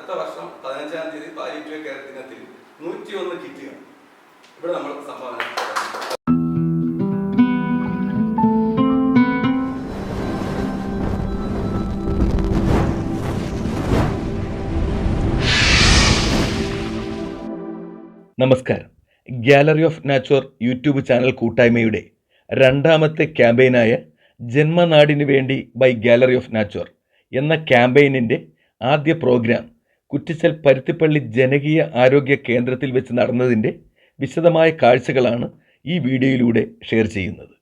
അടുത്ത വർഷം പതിനഞ്ചാം തീയതി പാലിറ്റീവ് കെയർ ദിനത്തിൽ നൂറ്റിയൊന്ന് കിറ്റുകൾ. ഇവിടെ നമ്മൾ സംഭാവന നമസ്കാരം. Gallery of nature YouTube channel കൂട്ടായ്മയുടെ രണ്ടാമത്തെ ക്യാമ്പയിനായ ജന്മനാടിനു വേണ്ടി ബൈ ഗാലറി ഓഫ് നാച്ചുർ എന്ന ക്യാമ്പയിനിന്റെ ആദ്യ പ്രോഗ്രാം കുറ്റിച്ചൽ പരുത്തിപ്പള്ളി ജനകീയ ആരോഗ്യ കേന്ദ്രത്തിൽ വെച്ച് നടന്നതിന്റെ വിശദമായ കാഴ്ചകളാണ് ഈ വീഡിയോയിലൂടെ ഷെയർ ചെയ്യുന്നത്.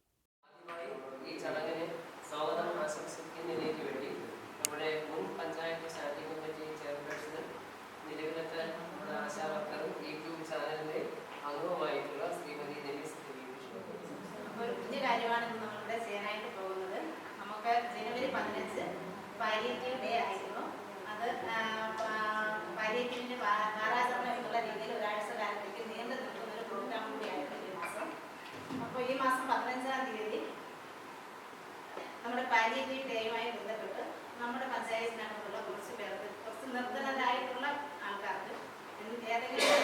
കാര്യമാണ് നമ്മളിവിടെ ചെയ്യാനായിട്ട് പോകുന്നത്. നമുക്ക് ജനുവരി പതിനഞ്ച് പാലിയേറ്റീവ് ശാരീരിക ഡേയുമായി ബന്ധപ്പെട്ട് നമ്മുടെ പഞ്ചായത്തിനകത്തുള്ള കുറച്ച് പേർക്ക് കുറച്ച് നിർദ്ധനരായിട്ടുള്ള ആൾക്കാർക്ക് ഏതെങ്കിലും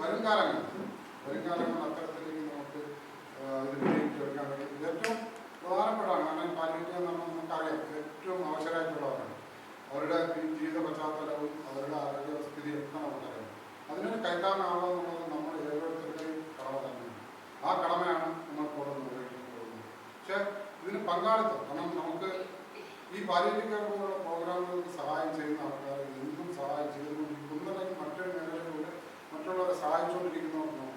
വരും കാലങ്ങളിൽ വരും കാലങ്ങളിൽ അത്തരത്തിലേക്ക് നമുക്ക് ആ, ഇത് വിജയിച്ചെടുക്കാൻ കഴിയും. ഏറ്റവും പ്രധാനപ്പെട്ടാണ് കാരണം പാലിക്കുക എന്ന് നമുക്കറിയാം ഏറ്റവും അവസരമായിട്ടുള്ളവരാണ് അവരുടെ ജീവിത പശ്ചാത്തലവും അവരുടെ ആരോഗ്യസ്ഥിതി ഒക്കെ നമുക്കറിയാം. അതിനൊരു കൈത്താങ്ങാവുക എന്നുള്ളത് നമ്മൾ ഓരോരുത്തരുടെയും കടമ തന്നെയാണ്. ആ കടമയാണ് നമ്മൾ നിർവഹിക്കാൻ പോകുന്നത് പക്ഷേ ഇതിന് പങ്കാളിത്തം കാരണം നമുക്ക് ഈ പാലിയേറ്റീവ് കെയർ പോലുള്ള പ്രോഗ്രാമുകൾക്ക് സഹായം ചെയ്യുന്ന ആൾക്കാർ എന്നും സഹായം മേഖലയിലൂടെ മറ്റുള്ളവരെ സഹായിച്ചുകൊണ്ടിരിക്കുന്നവർ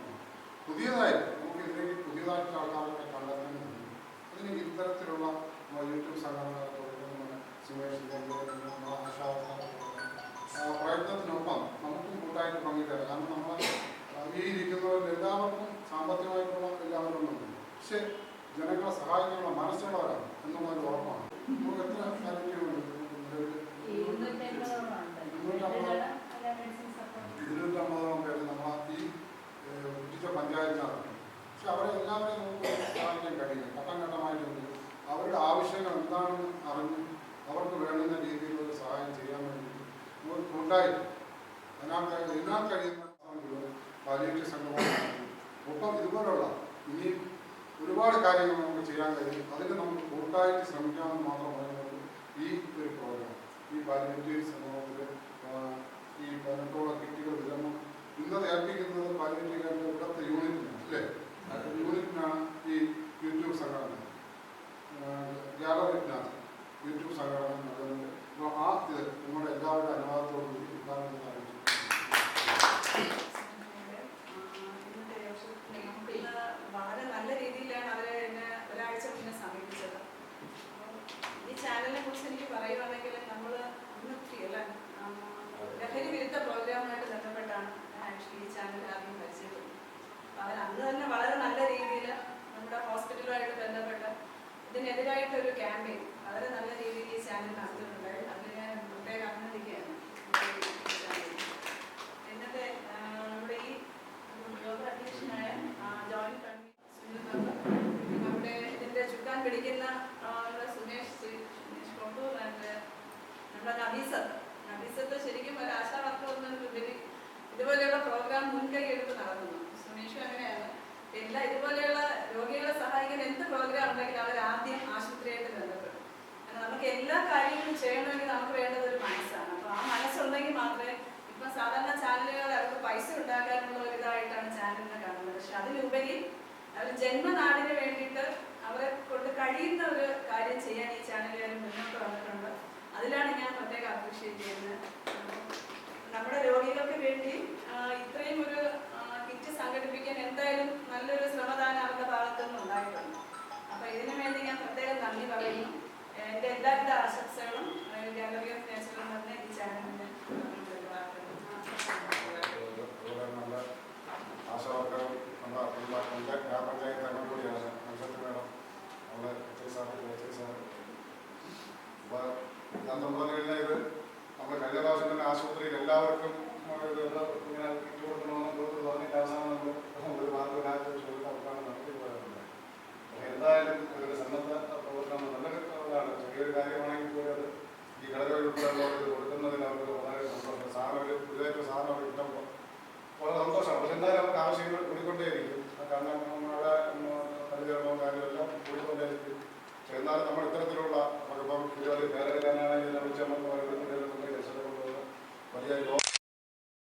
എല്ലാവരെയും നമുക്ക് സഹായിക്കാൻ കഴിയില്ല ഘട്ടം അവരുടെ ആവശ്യങ്ങൾ എന്താണെന്ന് അറിഞ്ഞ് അവർക്ക് വേണ്ടുന്ന രീതിയിലുള്ള സഹായം ചെയ്യാൻ വേണ്ടി നമുക്ക് കൂട്ടായി അതിനകത്ത് ഇതിനകത്ത് കഴിയുന്ന പാലിയേറ്റീവ് സംഘമാണ് ഒപ്പം ഇതുപോലുള്ള ഇനി ഒരുപാട് കാര്യങ്ങൾ നമുക്ക് ചെയ്യാൻ കഴിയും. അതിന് നമുക്ക് കൂട്ടായിട്ട് ശ്രമിക്കാമെന്ന് മാത്രം പറയുന്നത് ഈ ഒരു പ്രോഗ്രാം ഈ പാലിയേറ്റീവ് സമൂഹത്തിൽ ഈ പതിനെട്ടോളം കിറ്റുകൾ വിതരണം. ഇന്നത് ഏൽപ്പിക്കുന്നത് പാലിയേറ്റീവ് ഇവിടുത്തെ യൂണിറ്റിനാണ് അല്ലേ? അത് യൂണിറ്റിനാണ് ഈ യൂട്യൂബ് സംഘടന ഗ്യാലറിക്കകത്ത് യൂട്യൂബ് സംഘടന നൽകുന്നത് അപ്പോൾ ആ ഇത് നിങ്ങളുടെ എല്ലാവരുടെ അനുവാദത്തോടു കൂടി ഉദ്ഘാടനം അറിയിച്ചു ഇന്നത്തെ യോഗത്തിൽ നമുക്ക് ഇന്ന് വളരെ നല്ല രീതിയിലാണ് അവരെ എന്നെ ഒരാഴ്ച മുന്നേ സമീപിച്ചത് അപ്പം ഈ ചാനലിനെ കുറിച്ച് എനിക്ക് പറയുവാണെങ്കിൽ നമ്മൾ ഇന്നത്തെ അല്ല ആം, ലഹരി വിരുദ്ധ പ്രോഗ്രാമുമായിട്ട് ബന്ധപ്പെട്ടാണ് ഞാൻ ആക്ച്വലി ഈ ചാനൽ ആദ്യം പരിചയപ്പെടുന്നത് അപ്പം അവർ അന്ന് തന്നെ വളരെ നല്ല രീതിയിൽ നമ്മുടെ ഹോസ്പിറ്റലുമായിട്ട് ബന്ധപ്പെട്ട് ഇതിനെതിരായിട്ടൊരു ക്യാമ്പയിൻ. വളരെ നല്ല രീതിയിൽ ഈ ചാനൽ നടത്തിയിട്ടുണ്ടായി അതിന് ഞാൻ പ്രത്യേകം അഭിനന്ദിക്കുകയാണ് ഈ ചാനലിനെ. ഇന്നത്തെ ആ, നമ്മുടെ ഈ യോഗ അധ്യക്ഷനായ ആ, ജോയിന്റ് കൺവീനർ സുനിൽ ബാബു, നമ്മുടെ ഇതിന്റെ ചുക്കാൻ പിടിക്കുന്ന ആ, നമ്മുടെ സുമേഷ് സി- സുമേഷ് കൊണ്ടൂർ ആൻഡ് നമ്മുടെ നബീസത്ത് നബീസത്ത് ശരിക്കും ഒരു ആശാ വർക്കർ എന്നതിലുപരി ഇതുപോലെയുള്ള പ്രോഗ്രാം മുൻകൈ എടുത്ത് നടത്തുന്നു സുമേഷും അങ്ങനെയാണ് എല്ലാ ഇതുപോലെയുള്ള രോഗികളെ സഹായിക്കാൻ എന്ത് പ്രോഗ്രാം ഉണ്ടെങ്കിലും അവർ ആദ്യം ആശുപത്രിയായിട്ട് ബന്ധപ്പെടും. നമുക്ക് എല്ലാ കാര്യങ്ങളും ചെയ്യണമെങ്കിൽ നമുക്ക് വേണ്ടത് ഒരു മനസ്സാണ്. അപ്പോൾ ആ മനസ്സുണ്ടെങ്കിൽ മാത്രമേ ഇപ്പം സാധാരണ ചാനലുകൾ അവർക്ക് പൈസ ഉണ്ടാക്കാനുള്ള ഒരു ഇതായിട്ടാണ് ചാനലിനെ കാണുന്നത്. പക്ഷെ അതിലുപരി അവർ ജന്മനാടിന് വേണ്ടിയിട്ട് അവരെ കൊണ്ട് കഴിയുന്ന ഒരു കാര്യം ചെയ്യാൻ ഈ ചാനലുകാർ മുന്നോട്ട് വന്നിട്ടുണ്ട്. അതിലാണ് ഞാൻ പ്രത്യേകം അപ്രീഷിയേറ്റ് ചെയ്യുന്നത്. നമ്മുടെ രോഗികൾക്ക് വേണ്ടി ഇത്രയും ഒരു സംഘടിപ്പിക്കാൻ എന്തായാലും നല്ലൊരു ശ്രമദാനം അവരുടെ ഭാഗത്തു നിന്ന് ഉണ്ടായിട്ടുണ്ട്. അപ്പൊ ഇതിനു വേണ്ടി ഞാൻ പ്രത്യേകം നന്ദി പറയുന്നു. എന്റെ എല്ലാവിധ ആശംസകളും ഗാലറി ഓഫ് നേച്ചർ എന്ന് പറഞ്ഞ ഈ ചാനലിന് അതുപോലെ നല്ല ആശാവർക്കറും നമ്മുടെ നമ്മുടെ ഗ്രാമപഞ്ചായത്ത് അംഗം കൂടിയാണ് മത്സരത്തിൽ വേണം നമ്മുടെ എച്ച് സാർ എച്ച് സാർ അപ്പോൾ ഞാൻ പറഞ്ഞു കഴിഞ്ഞാൽ ഇത് നമ്മൾ കഴിഞ്ഞ പ്രാവശ്യം തന്നെ ആശുപത്രിയിൽ എല്ലാവർക്കും ഇത് ഒന്ന് ഇങ്ങനെ കിറ്റ് കൊടുക്കണമെന്ന് തോന്നുന്നു പറഞ്ഞിട്ട് അവസാനം നമ്മൾ ഒരു മാർഗമില്ലാത്ത ചോദിച്ച് അവസാനം നടത്തി പോയതുണ്ട് അപ്പോൾ എന്തായാലും ഒരു സന്നദ്ധ പ്രവർത്തനം നല്ലൊരു ഇതാണ് ചെറിയൊരു കാര്യമാണെങ്കിൽ പോലും അത് ഈ ഘടക ഉൾപ്പെടെയുള്ളവർ ഇത് കൊടുക്കുന്നതിന് അവർക്ക് വളരെ സന്തോഷം സാധനം ഒരു പുതിയതായിട്ട് സാധനം അവർ കിട്ടുമ്പോൾ വളരെ സന്തോഷമാണ് പക്ഷെ എന്തായാലും നമുക്ക് ആവശ്യങ്ങൾ കൂടിക്കൊണ്ടേയിരിക്കും കാരണം നമ്മുടെ പരിചരണവും കാര്യമെല്ലാം കൂടിക്കൊണ്ടേയിരിക്കും പക്ഷെ എന്നാലും നമ്മൾ ഇത്തരത്തിലുള്ള നമുക്കിപ്പം ഇതുപോലെ കേരളക്കാരനാണെങ്കിൽ വിളിച്ച് നമുക്ക് ഓരോരുത്തരുടെ രക്ഷത കൊണ്ടുവന്ന് വലിയ യോ-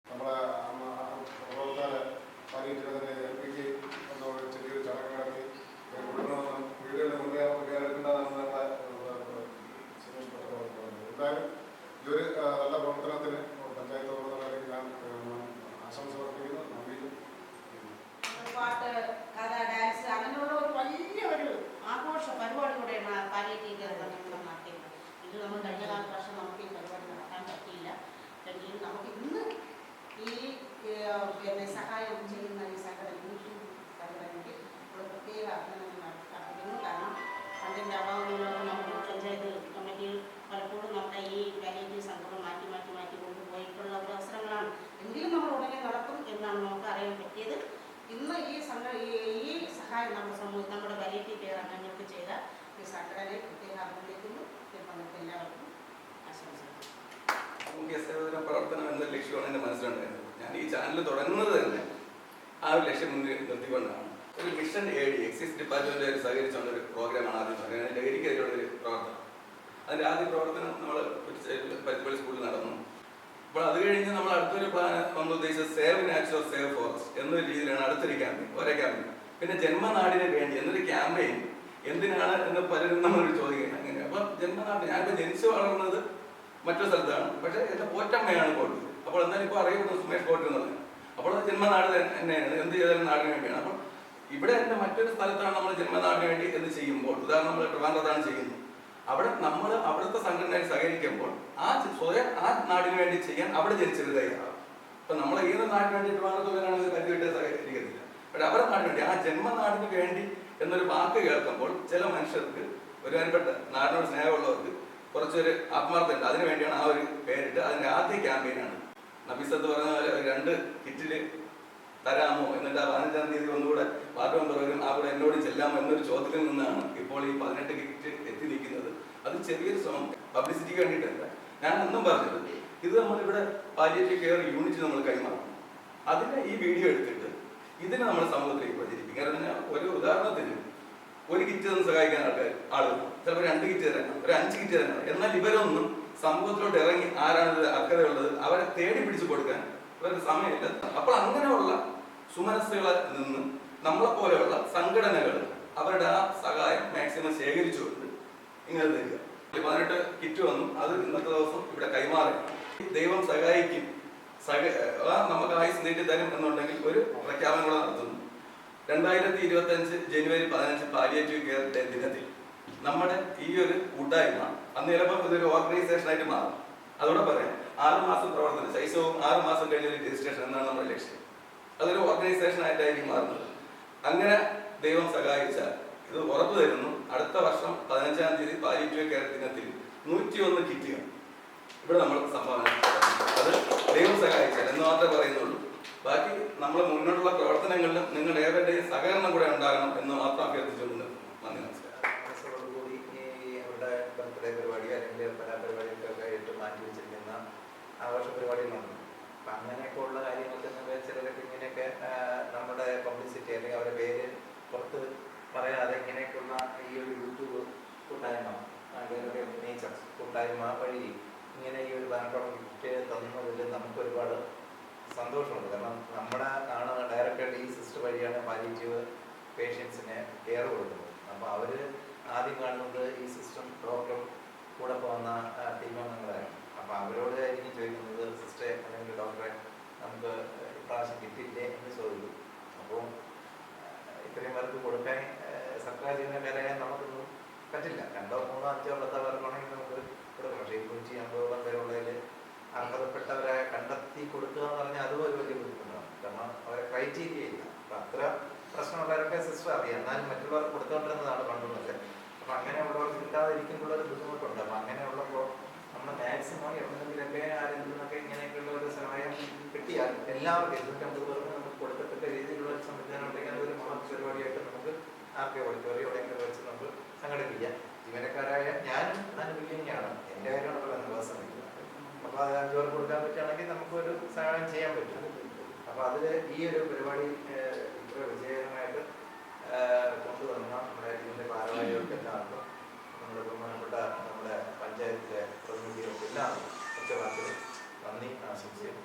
നമ്മളെ പ്രവർത്തകരെ പാലിയേറ്റീവതിനെ ഏൽപ്പിക്കുകയും എന്നോട് ചെറിയൊരു ചടങ്ങ് നടത്തി കൊണ്ടുവന്ന് വീടുകളിൽ കൊണ്ടുപോയി എടുക്കേണ്ടതാണ് നമ്മുടെ സുരേഷ് ഭട്ട് പറഞ്ഞത്. എന്തായാലും ഈ ഒരു ആ, നല്ല പ്രവർത്തനത്തിന് പഞ്ചായത്ത് പ്രവർത്തനത്തിൽ ഞാൻ ആ, ആശംസ വർദ്ധിക്കുന്നു നന്ദിയും പാട്ട് കഥ ഡാൻസ് അങ്ങനെയുള്ള ഒരു വലിയ ഒരു ആഘോഷ പരിപാടി കൂടെയാണ് പാലിയേറ്റീവ് കെയർ സഹായം നമ്മുടെ സമൂഹം നമ്മുടെ വെറൈറ്റി കെയർ അംഗങ്ങൾക്ക് ചെയ്ത ഈ സംഘടനയെ പ്രത്യേകം അഭിനന്ദിക്കുന്നു. എല്ലാവർക്കും ആശംസിക്കുന്നു സേവന ഞാൻ ഈ ചാനൽ തുടങ്ങുന്നത് തന്നെ ആ ഒരു ലക്ഷ്യം മുന്നിൽ നിർത്തിക്കൊണ്ടാണ്. ഒരു മിഷൻ എ ഡി എക്സൈസ് സഹകരിച്ചുള്ള ഒരു പ്രോഗ്രാമാണ് ആദ്യം തുടങ്ങിയത്. ലഹരിക്കെതിരെയുള്ള ഒരു പ്രവർത്തനം. അതിന്റെ ആദ്യ പ്രവർത്തനം നമ്മൾ പരിപാടി സ്കൂളിൽ നടന്നു. അപ്പോൾ അത് കഴിഞ്ഞ് നമ്മൾ അടുത്തൊരു പ്ലാൻ നമ്മൾ ഉദ്ദേശിച്ചത് സേവ് നാച്ചുറൽ സേവ് ഫോറസ്റ്റ് എന്നൊരു രീതിയിലാണ് അടുത്തൊരു ക്യാമ്പയിൻ ഒരേ ക്യാമ്പയിൻ. പിന്നെ ജന്മനാടിന് വേണ്ടി എന്നൊരു ക്യാമ്പയിൻ എന്തിനാണ് എന്ന് പലരും നമ്മൾ ചോദിക്കുന്നത് അങ്ങനെ. അപ്പം ജന്മനാട് ഞാനിപ്പോൾ ജനിച്ചു വളർന്നത് മറ്റൊരു സ്ഥലത്താണ്. പക്ഷേ എന്റെ പോറ്റമ്മയാണ് കോട്ടൂർ അപ്പോൾ എന്നാലും ഇപ്പോൾ അറിയപ്പെടുന്നത് സുമേഷ് കോട്ടൂർ എന്നുള്ളത് അപ്പോൾ ജന്മനാട് തന്നെ- തന്നെയാണ്. എന്ത് ചെയ്താലും നാടിന് വേണ്ടിയാണ്. അപ്പോൾ ഇവിടെ എന്റെ മറ്റൊരു സ്ഥലത്താണ് നമ്മൾ ജന്മനാടിന് വേണ്ടി എന്ത് ചെയ്യുമ്പോൾ ഉദാഹരണം നമ്മൾ ട്രിവാൻഡ്രത്താണ് ചെയ്യുന്നത്. അവിടെ നമ്മൾ അവിടുത്തെ സംഘടനയിൽ സഹകരിക്കുമ്പോൾ ആ സ്വയം ആ നാടിന് വേണ്ടി ചെയ്യാൻ അവിടെ ജനിച്ചൊരു തയ്യാറാവും. അപ്പൊ നമ്മൾ ഏത് നാടിന് വേണ്ടി ട്രിവാൻഡ്രത്തുകാരാണെന്ന് കരുതിയിട്ട് സഹകരിക്കുന്നില്ല. പക്ഷെ അവരുടെ നാടിന് വേണ്ടി ആ ജന്മനാടിന് വേണ്ടി എന്നൊരു വാക്ക് കേൾക്കുമ്പോൾ ചില മനുഷ്യർക്ക് ഒരു ഒരുമാതിരിപ്പെട്ട നാടിനോട് സ്നേഹമുള്ളവർക്ക് കുറച്ചൊരു ആത്മാർത്ഥമുണ്ട് അതിനു വേണ്ടിയാണ് ആ ഒരു പേരിട്ട് അതിന്റെ ആദ്യ ക്യാമ്പയിനാണ് നബിസത്ത് പറഞ്ഞ പോലെ രണ്ട് കിറ്റിൽ തരാമോ? എന്നിട്ട് ആ പതിനഞ്ചാം തീയതി ഒന്നുകൂടെ വാർഡ് മെമ്പർ വരും ആ കൂടെ എന്നോട് ചെല്ലാമോ എന്നൊരു ചോദ്യത്തിൽ നിന്നാണ് ഇപ്പോൾ ഈ പതിനെട്ട് കിറ്റ് അത് ചെറിയൊരു സോങ് പബ്ലിസിറ്റിക്ക് വേണ്ടിയിട്ടല്ല. ഞാൻ ഒന്നും പറഞ്ഞത് ഇത് നമ്മളിവിടെ പാലിയേറ്റീവ് കെയർ യൂണിറ്റ് നമ്മൾ കൈമാറും അതിന് ഈ വീഡിയോ എടുത്തിട്ട് ഇതിനെ നമ്മൾ സമൂഹത്തിലേക്ക് പ്രചരിപ്പിക്കും. കാരണം ഒരു ഉദാഹരണത്തിന് ഒരു കിറ്റ് തന്ന് സഹായിക്കാൻ ആൾക്കാർ ആളുകൾ ചിലപ്പോൾ രണ്ട് കിറ്റ് തരാൻ ഒരു അഞ്ച് കിറ്റ് തരാൻ എന്നാൽ ഇവരൊന്നും സമൂഹത്തിലോട്ട് ഇറങ്ങി ആരാണ് ഇത് അർഹതയുള്ളത് അവരെ തേടി പിടിച്ചു കൊടുക്കാൻ ഇവർക്ക് സമയമില്ല. അപ്പോൾ അങ്ങനെയുള്ള സുമനസ്സുകളിൽ നിന്ന് നമ്മളെ പോലെയുള്ള സംഘടനകൾ അവരുടെ ആ സഹായം മാക്സിമം ശേഖരിച്ചുകൊണ്ട് ഇങ്ങനെ തരിക. പതിനെട്ട് കിറ്റ് വന്നു. അത് ഇന്നത്തെ ദിവസം ഇവിടെ കൈമാറി. ദൈവം സഹായിക്കും. സഹ നമുക്ക് ആയുസ് നീട്ടി തരും എന്നുണ്ടെങ്കിൽ ഒരു പ്രഖ്യാപനം കൂടെ നടത്തുന്നു. രണ്ടായിരത്തി ഇരുപത്തി അഞ്ച് ജനുവരി പതിനഞ്ച് പാലിയേറ്റീവ് കെയർ ദിനത്തിൽ നമ്മുടെ ഈ ഒരു കൂട്ടായ്മ അന്ന് ചിലപ്പോൾ ഇതൊരു ഓർഗനൈസേഷൻ ആയിട്ട് മാറും. അതോടെ പറയാം ആറ് മാസം പ്രവർത്തനം ശൈശവും ആറ് മാസം കഴിഞ്ഞ രജിസ്ട്രേഷൻ എന്നാണ് നമ്മുടെ ലക്ഷ്യം. അതൊരു ഓർഗനൈസേഷൻ ആയിട്ടായിരിക്കും മാറുന്നത്. അങ്ങനെ ദൈവം സഹായിച്ചാൽ ഇത് ഉറപ്പു തരുന്നു. അടുത്ത വർഷം പതിനഞ്ചാം തീയതി പാലിറ്റീവ് കെയർ ദിനത്തിൽ നൂറ്റി ഒന്ന് കിറ്റുകൾ. ഇവിടെ നമ്മൾ സംഭാവന. അത് ദൈവം സഹായിച്ചാൽ എന്ന് മാത്രമേ പറയുന്നുള്ളൂ. ബാക്കി നമ്മൾ മുന്നോട്ടുള്ള പ്രവർത്തനങ്ങളിലും നിങ്ങൾ ഏവരുടെയും സഹകരണം കൂടെ ഉണ്ടാകണം എന്ന് മാത്രം അഭ്യർത്ഥിച്ചുകൊണ്ട് നന്ദി നമസ്കാരം. അങ്ങനെയൊക്കെ ഉള്ള കാര്യങ്ങൾക്ക് ചിലരൊക്കെ ഇങ്ങനെയൊക്കെ നമ്മുടെ പബ്ലിസിറ്റി അല്ലെങ്കിൽ അവരുടെ പേര് പറയാതെ ഇങ്ങനെയൊക്കെയുള്ള ഈ ഒരു യൂട്യൂബ് കൂട്ടായ്മ നേച്ചർ കൂട്ടായ്മ വഴി ഇങ്ങനെ ഈ ഒരു ബാനക്കോളം ഗിഫ്റ്റ് തന്നതിൽ നമുക്ക് ഒരുപാട് സന്തോഷമുണ്ട്. കാരണം നമ്മുടെ ആണ് ഡയറക്റ്റായിട്ട് ഈ സിസ്റ്റർ വഴിയാണ് പാലിറ്റീവ് പേഷ്യൻസിനെ കെയർ കൊടുക്കുന്നത്. അപ്പോൾ അവർ ആദ്യം കാണുന്നത് ഈ സിസ്റ്റം ഡോക്ടറും കൂടെ പോകുന്ന ടീമംഗങ്ങളാണ് അപ്പോൾ അവരോട് ആയിരിക്കും ചോദിക്കുന്നത് സിസ്റ്ററെ അല്ലെങ്കിൽ ഡോക്ടറെ നമുക്ക് ഇപ്രാവശ്യം കിട്ടിയില്ലേ എന്ന് ചോദിക്കും അപ്പോൾ ഇത്രയും പേർക്ക് കൊടുക്കാൻ ഏഹ്, സർക്കാർ ജീവനക്കാരായ നമുക്കൊന്നും പറ്റില്ല രണ്ടോ മൂന്നോ അഞ്ചോ പത്തോ പേർക്കാണെങ്കിൽ നമുക്ക് കൊടുക്കാം പക്ഷേ ഇരുന്നൂറ്റി അമ്പതോളം പേരുള്ളതിൽ അർഹതപ്പെട്ടവരെ കണ്ടെത്തി കൊടുക്കുക എന്ന് പറഞ്ഞാൽ അതും ഒരു വലിയ ബുദ്ധിമുട്ടാണ് കാരണം അവരെ ക്രൈറ്റീരിയ ഇല്ല അപ്പം അത്ര പ്രശ്നമുള്ളവരൊക്കെ സിസ്റ്റർ അറിയാം എന്നാലും മറ്റുള്ളവർക്ക് കൊടുത്തുകൊണ്ടിരുന്നതാണ് പണ്ടുള്ളത് അപ്പം അങ്ങനെയുള്ളവർക്ക് കിട്ടാതിരിക്കുമ്പോൾ ഒരു ബുദ്ധിമുട്ടുണ്ട് അപ്പം അങ്ങനെയുള്ളപ്പോൾ നമ്മൾ മാക്സിമം എവിടെന്നെങ്കിലൊക്കെ ആരെങ്കിലും നിന്നൊക്കെ ഇങ്ങനെയൊക്കെയുള്ള ഒരു സഹായം എല്ലാവർക്കും ഇരുന്നൂറ്റമ്പത് പേർക്ക് നമുക്ക് കൊടുക്കത്തക്ക രീതിയിലുള്ള ഒരു സംവിധാനം ഉണ്ടെങ്കിൽ അതൊരു മഹത് പരിപാടിയായിട്ട് നമുക്ക് ആർക്കെ ഓഡിറ്റോറിയം എവിടെയെങ്കിലും വെച്ച് നമുക്ക് സംഘടിപ്പിക്കാം. ജീവനക്കാരായ ഞാനും അനുഭവിക്കുന്നതാണ്. എന്റെ കാര്യമാണ് എന്ന് പേഴ്സണലി അപ്പോൾ അത് അഞ്ചു പേർക്ക് കൊടുക്കാൻ പറ്റുകയാണെങ്കിൽ നമുക്കൊരു സഹായം ചെയ്യാൻ പറ്റും. അപ്പോൾ അതിൽ ഈ ഒരു പരിപാടി ഇത്ര വിജയകരമായിട്ട് കൊണ്ടുവന്ന നമ്മുടെ ഇതിന്റെ ഭാരവാഹികൾക്ക് എല്ലാവർക്കും. നമ്മുടെ ബഹുമാനപ്പെട്ട നമ്മുടെ പഞ്ചായത്തിലെ പ്രതിനിധികൾക്ക് എല്ലാവർക്കും ഒറ്റ വാക്കിൽ നന്ദി ആശംസയും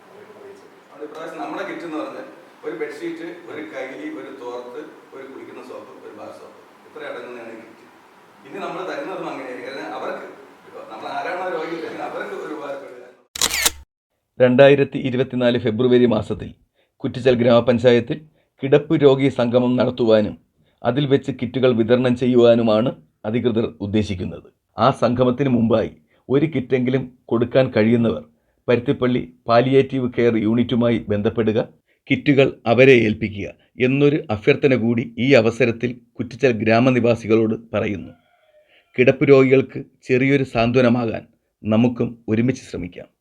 അത് ഇപ്രാവശ്യം നമ്മുടെ കിറ്റ് എന്ന് പറഞ്ഞാൽ ഒരു ബെഡ്ഷീറ്റ് ഒരു കൈലി ഒരു തോർത്ത് ഒരു കുളിക്കുന്ന സോപ്പ് ഒരു ബാർ സോപ്പ്. ഇത്ര അടങ്ങുന്നതാണ് കിറ്റ്. ഇനി നമ്മൾ തരുന്നതും അങ്ങനെയായിരിക്കും. കാരണം അവർക്ക് നമ്മൾ ആരാണോ രോഗി അവർക്ക് ഒരു രണ്ടായിരത്തി ഇരുപത്തിനാല് ഫെബ്രുവരി മാസത്തിൽ കുറ്റിച്ചൽ ഗ്രാമപഞ്ചായത്തിൽ കിടപ്പ് രോഗി സംഗമം നടത്തുവാനും അതിൽ വെച്ച് കിറ്റുകൾ വിതരണം ചെയ്യുവാനുമാണ് അധികൃതർ ഉദ്ദേശിക്കുന്നത്. ആ സംഗമത്തിന് മുമ്പായി ഒരു കിറ്റെങ്കിലും കൊടുക്കാൻ കഴിയുന്നവർ പരുത്തിപ്പള്ളി പാലിയേറ്റീവ് കെയർ യൂണിറ്റുമായി ബന്ധപ്പെടുക കിറ്റുകൾ അവരെ ഏൽപ്പിക്കുക എന്നൊരു അഭ്യർത്ഥന കൂടി ഈ അവസരത്തിൽ കുറ്റിച്ചൽ ഗ്രാമനിവാസികളോട് പറയുന്നു. കിടപ്പ് രോഗികൾക്ക് ചെറിയൊരു സാന്ത്വനമാകാൻ നമുക്കും ഒരുമിച്ച് ശ്രമിക്കാം.